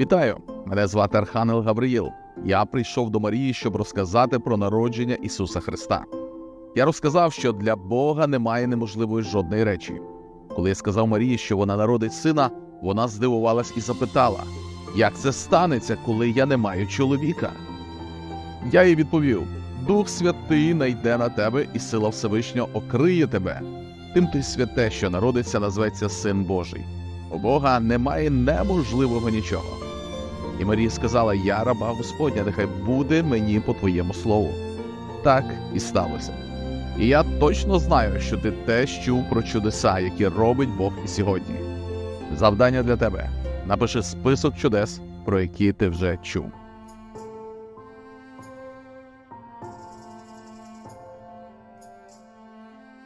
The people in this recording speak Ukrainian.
Вітаю! Мене звати Архангел Гавриїл. Я прийшов до Марії, щоб розказати про народження Ісуса Христа. Я розказав, що для Бога немає неможливої жодної речі. Коли я сказав Марії, що вона народить сина, вона здивувалась і запитала, як це станеться, коли я не маю чоловіка. Я їй відповів: Дух Святий найде на тебе, і сила Всевишнього окриє тебе. Тим ти святе, що народиться, назветься Син Божий. У Бога немає неможливого нічого. І Марія сказала: Я раба Господня, нехай буде мені по твоєму слову. Так і сталося. І я точно знаю, що ти теж чув про чудеса, які робить Бог і сьогодні. Завдання для тебе: напиши список чудес, про які ти вже чув.